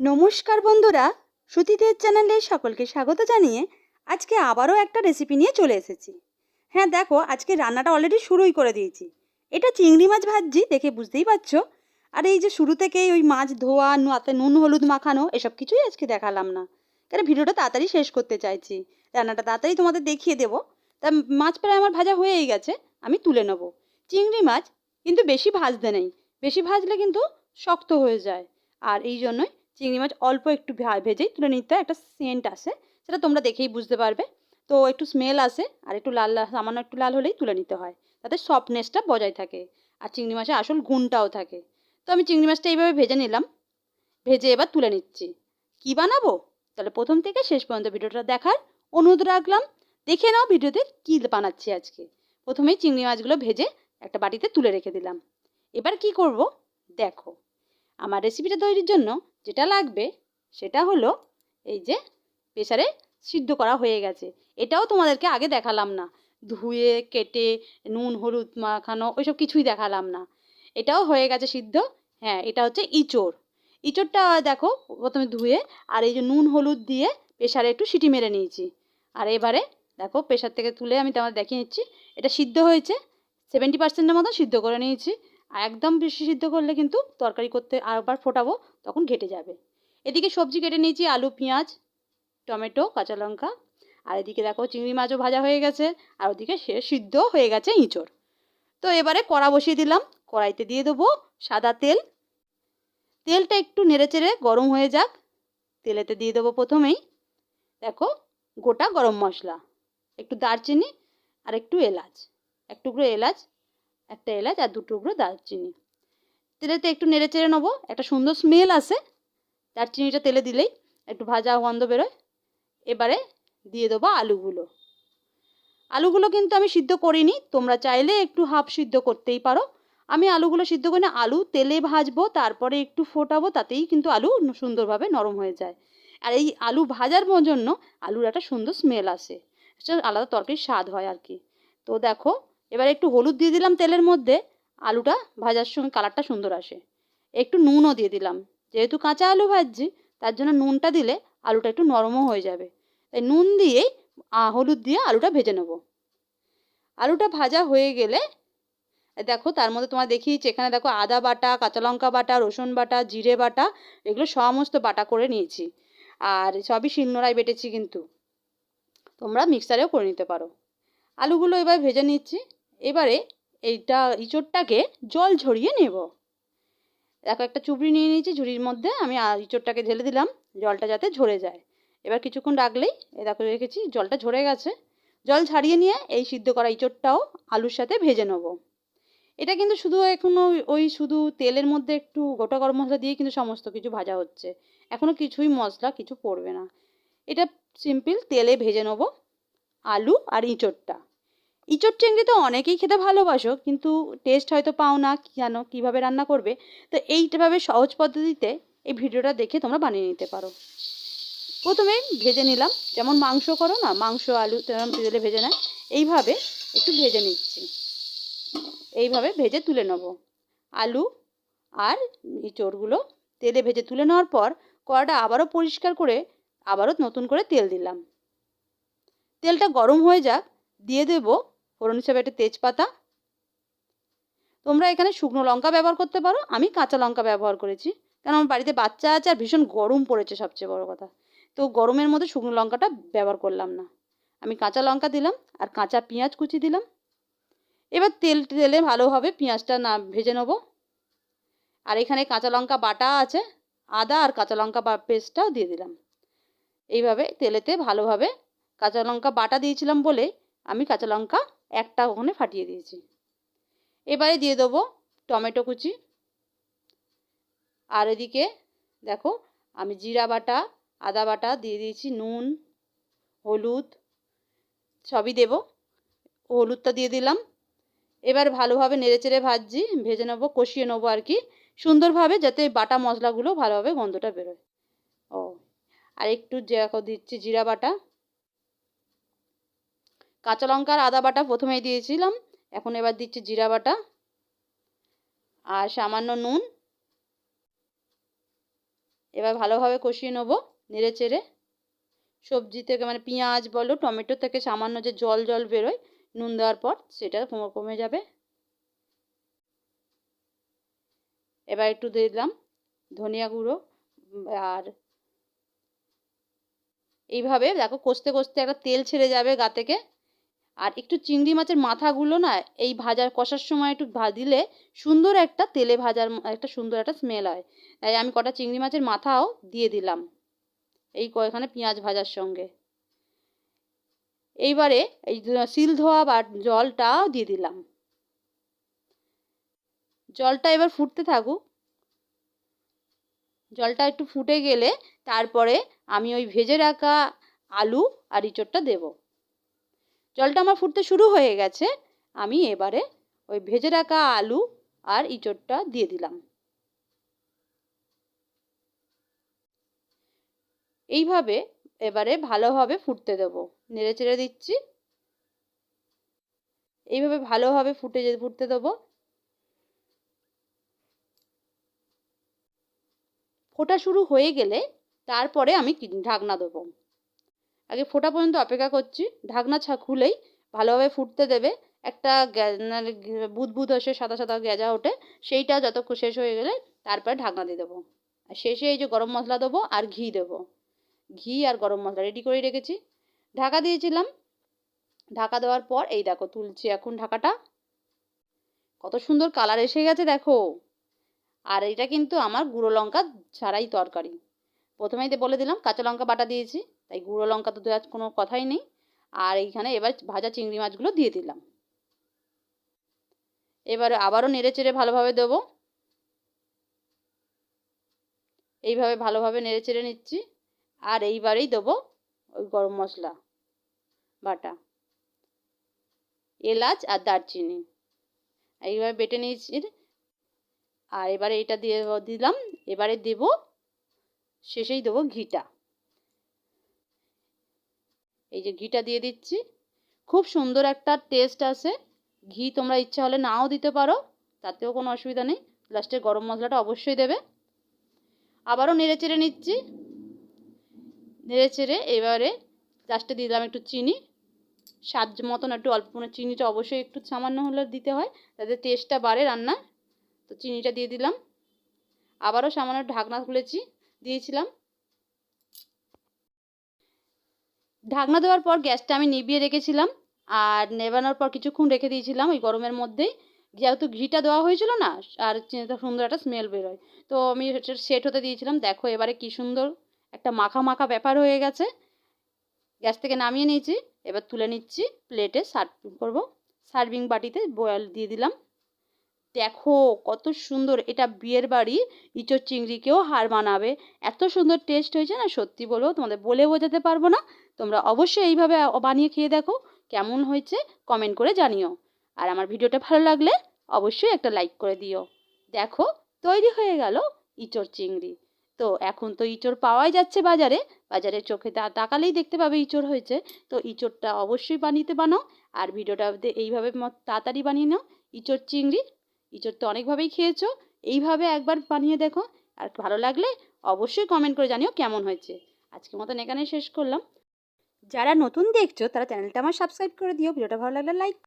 নমস্কার বন্ধুরা সুতিদের চ্যানেলে সকলকে স্বাগত জানিয়ে আজকে আবারও একটা রেসিপি নিয়ে চলে এসেছি। হ্যাঁ দেখো, আজকে রান্নাটা অলরেডি শুরুই করে দিয়েছি। এটা চিংড়ি মাছ ভাজছি, দেখে বুঝতেই পারছ। আর এই যে শুরু থেকেই ওই মাছ ধোয়া নাতে নুন, হলুদ মাখানো, এসব কিছুই আজকে দেখালাম না। কারণ ভিডিওটা তাড়াতাড়ি শেষ করতে চাইছি। রান্নাটা তাড়াতাড়ি তোমাদের দেখিয়ে দেবো। তা মাছ প্রায় আমার ভাজা হয়েই গেছে, আমি তুলে নেব। চিংড়ি মাছ কিন্তু বেশি ভাজতে নেই। বেশি ভাজলে কিন্তু শক্ত হয়ে যায়। আর এই জন্যই চিংড়ি মাছ অল্প একটু ভেজেই তুলে নিতে একটা সেন্ট আসে, সেটা তোমরা দেখেই বুঝতে পারবে। তো একটু স্মেল আসে, আর একটু লাল লাল, সামান্য একটু লাল হলেই তুলে নিতে হয়, তাতে সফটনেসটা বজায় থাকে, আর চিংড়ি মাছের আসল গুণটাও থাকে। তো আমি চিংড়ি মাছটা এইভাবে ভেজে নিলাম, ভেজে এবার তুলে নিচ্ছি। কী বানাবো? তাহলে প্রথম থেকে শেষ পর্যন্ত ভিডিওটা দেখার অনুরোধ রাখলাম। দেখে নাও ভিডিওতে কী বানাচ্ছি আজকে। প্রথমেই চিংড়ি মাছগুলো ভেজে একটা বাটিতে তুলে রেখে দিলাম। এবার কি করব? দেখো, আমার রেসিপিটা তৈরির জন্য যেটা লাগবে সেটা হলো এই যে প্রেশারে সিদ্ধ করা হয়ে গেছে। এটাও তোমাদেরকে আগে দেখালাম না। ধুয়ে, কেটে, নুন, হলুদ মাখানো, ওইসব কিছুই দেখালাম না। এটাও হয়ে গেছে সিদ্ধ। হ্যাঁ এটা হচ্ছে ইঁচড়। ইঁচড়টা দেখো, প্রথমে ধুয়ে আর এই যে নুন, হলুদ দিয়ে প্রেসারে একটু সিটি মেরে নিয়েছি। আর এবারে দেখো প্রেশার থেকে তুলে আমি তোমাদের দেখিয়ে নিচ্ছি। এটা সিদ্ধ হয়েছে। সেভেন্টি পার্সেন্টের মতো সিদ্ধ করে নিয়েছি। আর একদম বেশি সিদ্ধ করলে কিন্তু তরকারি করতে আরেকবার ফোটাবো, তখন ঘেটে যাবে। এদিকে সবজি কেটে নিয়েছি, আলু, পেঁয়াজ, টমেটো, কাঁচা লঙ্কা। আর এদিকে দেখো চিংড়ি মাছও ভাজা হয়ে গেছে, আর ওদিকে সে সিদ্ধ হয়ে গেছে ইঁচড়। তো এবারে কড়া বসিয়ে দিলাম, কড়াইতে দিয়ে দেবো সাদা তেল। তেলটা একটু নেড়েচেড়ে গরম হয়ে যাক, তেলেতে দিয়ে দেবো প্রথমেই, দেখো গোটা গরম মশলা, একটু দারচিনি আর একটু এলাচ, এক টুকরো এলাচ একটা এলাচ আর দু টুকরো দারচিনি। তেলেতে একটু নেড়ে চেড়ে নেব, একটা সুন্দর স্মেল আসে। দারচিনিটা তেলে দিলেই একটু ভাজা গন্ধ বেরোয়। এবারে দিয়ে দেবো আলুগুলো। আলুগুলো কিন্তু আমি সিদ্ধ করিনি, তোমরা চাইলে একটু হাফ সিদ্ধ করতেই পারো। আমি আলুগুলো সিদ্ধ করে না, আলু তেলে ভাজবো, তারপরে একটু ফোটাবো, তাতেই কিন্তু আলু সুন্দরভাবে নরম হয়ে যায়। আর এই আলু ভাজার জন্য আলুর একটা সুন্দর স্মেল আসে। আলাদা তরকারির স্বাদ হয় আর কি। তো দেখো এবার একটু হলুদ দিয়ে দিলাম তেলের মধ্যে। আলুটা ভাজার সঙ্গে কালারটা সুন্দর আসে। একটু নুনও দিয়ে দিলাম। যেহেতু কাঁচা আলু ভাজছি, তার জন্য নুনটা দিলে আলুটা একটু নরমও হয়ে যাবে। তাই নুন দিয়েই হলুদ দিয়ে আলুটা ভেজে নেব। আলুটা ভাজা হয়ে গেলে, দেখো তার মধ্যে তোমার দেখিয়েছি, এখানে দেখো আদা বাটা, কাঁচা লঙ্কা বাটা, রসুন বাটা, জিরে বাটা, এগুলো সমস্ত বাটা করে নিয়েছি। আর সবই শিলনোড়ায় বেটেছি কিন্তু। তোমরা মিক্সারেও করে নিতে পারো। আলুগুলো এবার ভেজে নিচ্ছি। এবারে এইটা, ইঁচড়টাকে জল ঝরিয়ে নেব। দেখো, একটা চুবড়ি নিয়ে নিয়েছি, ঝুড়ির মধ্যে আমি ইঁচড়টাকে ঢেলে দিলাম, জলটা যাতে ঝরে যায়। এবার কিছুক্ষণ রাখলেই এ দেখো, রেখেছি, জলটা ঝরে গেছে। জল ছাড়িয়ে নিয়ে এই সিদ্ধ করা ইঁচড়টাও আলুর সাথে ভেজে নেব। এটা কিন্তু শুধু এখনও ওই শুধু তেলের মধ্যে একটু গোটা গরম মশলা দিয়ে কিন্তু সমস্ত কিছু ভাজা হচ্ছে। এখনও কিছুই মশলা, কিছু পড়বে না। এটা সিম্পল তেলে ভেজে নেব, আলু আর ইঁচড়টা। ইঁচড় চিংড়ি তো অনেকেই খেতে ভালোবাসো, কিন্তু টেস্ট হয়তো পাও না কেন কীভাবে রান্না করবে। তো এইভাবে সহজ পদ্ধতিতে এই ভিডিওটা দেখে তোমরা বানিয়ে নিতে পারো। প্রথমে ভেজে নিলাম। যেমন মাংস করো না, মাংস, আলু, তেমন তেলে ভেজে নেয় এইভাবে একটু ভেজে নিচ্ছি। এইভাবে ভেজে তুলে নেব। আলু আর ইঁচড়গুলো তেলে ভেজে তুলে নেওয়ার পর কড়াটা আবারও পরিষ্কার করে আবারও নতুন করে তেল দিলাম। তেলটা গরম হয়ে যাক, দিয়ে দেব ফোড়ন হিসাবে একটা তেজপাতা। তোমরা এখানে শুকনো লঙ্কা ব্যবহার করতে পারো, আমি কাঁচা লঙ্কা ব্যবহার করেছি। কারণ আমার বাড়িতে বাচ্চা আছে আর ভীষণ গরম পড়েছে সবচেয়ে বড় কথা। তো গরমের মধ্যে শুকনো লঙ্কাটা ব্যবহার করলাম না। আমি কাঁচা লঙ্কা দিলাম আর কাঁচা পেঁয়াজ কুচি দিলাম। এবার তেল, তেলে ভালোভাবে পেঁয়াজটা না ভেজে নেব। আর এখানে কাঁচা লঙ্কা বাটা আছে, আদা আর কাঁচা লঙ্কা পেস্টটাও দিয়ে দিলাম। এইভাবে তেলেতে ভালোভাবে কাঁচা লঙ্কা বাটা দিয়েছিলাম বলে আমি কাঁচা লঙ্কা একটা ওখানে ফাটিয়ে দিয়েছি। এবারে দিয়ে দেবো টমেটো কুচি। আর এদিকে দেখো আমি জিরা বাটা, আদা বাটা দিয়ে দিয়েছি, নুন, হলুদ, সবই দেবো। হলুদটা দিয়ে দিলাম। এবার ভালোভাবে নেড়েচেড়ে ভাজছি, ভেজে নেব, কষিয়ে নেব আর কি, সুন্দরভাবে যাতে বাটা মশলাগুলো ভালোভাবে গন্ধটা বেরোয়। ও, আর একটু দিচ্ছি জিরা বাটা। কাঁচা লঙ্কা আর আদা বাটা প্রথমেই দিয়েছিলাম। এখন এবার দিচ্ছি জিরা বাটা আর সামান্য নুন। এবার ভালোভাবে কষিয়ে নেব নেড়ে চেড়ে। সবজি থেকে মানে পেঁয়াজ বলো, টমেটো থেকে সামান্য যে জল জল বেরোয়, নুন দেওয়ার পর সেটা কমে যাবে। এবার একটু দিয়ে দিলাম ধনিয়া গুঁড়ো আর এইভাবে দেখো কষতে কষতে একটা তেল ছেড়ে যাবে গা থেকে। আর একটু চিংড়ি মাছের মাথাগুলো না, এই ভাজার কষার সময় একটু দিলে সুন্দর একটা তেলে ভাজার একটা সুন্দর একটা স্মেল হয়। তাই আমি কটা চিংড়ি মাছের মাথাও দিয়ে দিলাম। এই কয়খানে পেঁয়াজ ভাজার সঙ্গে। এইবারে এই শিল ধোয়া বা জলটাও দিয়ে দিলাম। জলটা এবার ফুটতে থাকুক। জলটা একটু ফুটে গেলে তারপরে আমি ওই ভেজে রাখা আলু আর ইঁচড়টা দেব। জলটা আমার ফুটতে শুরু হয়ে গেছে, আমি এবারে ওই ভেজে রাখা আলু আর ইঁচড়টা দিয়ে দিলাম। এইভাবে এবারে ভালোভাবে ফুটতে দেবো। নেড়ে চেড়ে দিচ্ছি। এইভাবে ভালোভাবে ফুটে ফুটতে দেবো। ফোটা শুরু হয়ে গেলে তারপরে আমি ঢাকনা দেবো। আগে ফোটা পর্যন্ত অপেক্ষা করছি। ঢাকনা ছা, খুলেই ভালোভাবে ফুটতে দেবে। একটা মানে বুদবুদ এসে সাদা সাদা গেঁজা ওঠে। সেইটা যত শেষ হয়ে গেলে তারপরে ঢাকনা দিয়ে দেবো। আর শেষে এই যে গরম মশলা দেবো আর ঘি দেবো। ঘি আর গরম মশলা রেডি করে রেখেছি। ঢাকা দিয়েছিলাম। ঢাকা দেওয়ার পর এই দেখো তুলছি এখন ঢাকাটা। কত সুন্দর কালার এসে গেছে দেখো। আর এটা কিন্তু আমার গুঁড়ো লঙ্কা ছাড়াই তরকারি। প্রথমেই বলে দিলাম, কাঁচা লঙ্কা বাটা দিয়েছি। তাই গুঁড়ো লঙ্কা তো দেওয়ার কোনো কথাই নেই। আর এইখানে এবার ভাজা চিংড়ি মাছগুলো দিয়ে দিলাম। এবারে আবারও নেড়ে চেড়ে ভালোভাবে দেবো। এইভাবে ভালোভাবে নেড়ে চেড়ে নিচ্ছি। আর এইবারেই দেবো ওই গরম মশলা, বাটা, এলাচ আর দারচিনি। এইভাবে বেটে নিয়েছি। আর এবারে এটা দিয়ে দিলাম। এবারে দেব, শেষেই দেবো ঘিটা। এই যে ঘিটা দিয়ে দিচ্ছি। খুব সুন্দর একটা টেস্ট আসে ঘি তোমরা ইচ্ছা হলে নাও দিতে পারো, তাতেও কোনো অসুবিধা নেই। লাস্টে গরম মশলাটা অবশ্যই দেবে। আবারও নেড়ে চেড়ে নিচ্ছি। নেড়ে চেড়ে এবারে লাস্টে দিয়ে দিলাম একটু চিনি। স্বাদ মতন একটু অল্প মানে চিনিটা অবশ্যই একটু সামান্য হলে দিতে হয় তাতে টেস্টটা বাড়ে রান্না তো চিনিটা দিয়ে দিলাম। আবারও সামান্য ঢাকনা খুলেছি, দিয়েছিলাম। ঢাকনা দেওয়ার পর গ্যাসটা আমি নিভিয়ে রেখেছিলাম আর নেবানোর পর কিছুক্ষণ রেখে দিয়েছিলাম ওই গরমের মধ্যেই যেহেতু ঘিটা দেওয়া হয়েছিল না, আর সুন্দর একটা স্মেল বেরোয়। তো আমি সেট হতে দিয়েছিলাম। দেখো এবারে কি সুন্দর একটা মাখা মাখা ব্যাপার হয়ে গেছে। গ্যাস থেকে নামিয়ে নিয়েছি। এবার তুলে নিচ্ছি প্লেটে সার্ভ করব। সার্ভিং বাটিতে বয়াল দিয়ে দিলাম। দেখো কত সুন্দর, এটা বিয়ের বাড়ি, ইঁচড় চিংড়িকেও হার মানাবে। এত সুন্দর টেস্ট হয়েছে না, সত্যি বলব, তোমাদের বলে বোঝাতে পারব না। তোমরা অবশ্যই এইভাবে বানিয়ে খেয়ে দেখো, কেমন হয়েছে কমেন্ট করে জানিও। আর আমার ভিডিওটা ভালো লাগলে অবশ্যই একটা লাইক করে দিও। দেখো, তৈরি হয়ে গেল ইঁচড় চিংড়ি। তো এখন তো ইঁচড় পাওয়াই যাচ্ছে বাজারে বাজারে চোখে তা, তাকালেই দেখতে পাবে ইঁচড় হয়েছে। তো ইঁচড়টা অবশ্যই বানিয়ে বানাও, আর ভিডিওটা এইভাবে তাড়াতাড়ি বানিয়ে নাও। ইঁচড় চিংড়ি ইঁচড় তো অনেকভাবেই খেয়েছো, এইভাবে একবার বানিয়ে দেখো। আর ভালো লাগলে অবশ্যই কমেন্ট করে জানিও কেমন হয়েছে। আজকের মতন এখানে শেষ করলাম। যারা নতুন দেখছ তারা চ্যানেলটা আমার সাবস্ক্রাইব করে দিও, ভিডিওটা ভালো লাগলে লাইক